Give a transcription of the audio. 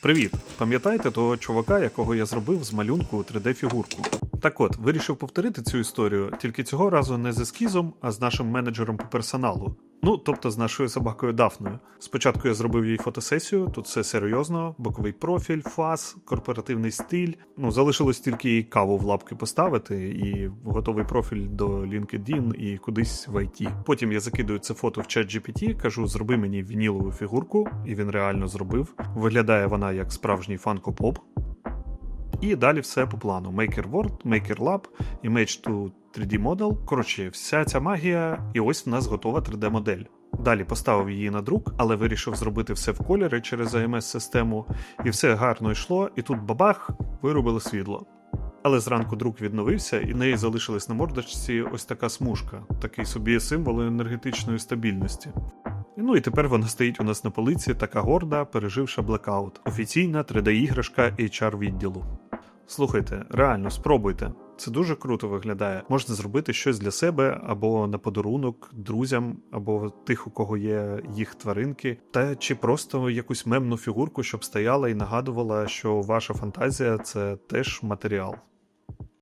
Привіт! Пам'ятаєте того чувака, якого я зробив з малюнку 3D-фігурку? Так от, вирішив повторити цю історію, тільки цього разу не з ескізом, а з нашим менеджером по персоналу. Ну, тобто з нашою собакою Дафною. Спочатку я зробив їй фотосесію, тут все серйозно, боковий профіль, фас, корпоративний стиль. Ну, залишилось тільки їй каву в лапки поставити, і готовий профіль до LinkedIn і кудись в IT. Потім я закидую це фото в чат GPT, кажу, зроби мені вінілову фігурку, і він реально зробив. Виглядає вона як справжній фанко-поп. І далі все по плану: Maker World, Maker Lab, Image to 3D Model. Коротше, вся ця магія, і ось в нас готова 3D-модель. Далі поставив її на друк, але вирішив зробити все в кольори через AMS-систему, і все гарно йшло, і тут бабах виробили світло. Але зранку друк відновився, і неї залишилась на мордочці ось така смужка, такий собі символ енергетичної стабільності. Ну і тепер вона стоїть у нас на полиці, така горда, переживши блекаут. Офіційна 3D-іграшка HR відділу. Слухайте, реально, спробуйте. Це дуже круто виглядає. Можна зробити щось для себе або на подарунок друзям, або тих, у кого є їх тваринки, та чи просто якусь мемну фігурку, щоб стояла і нагадувала, що ваша фантазія це теж матеріал.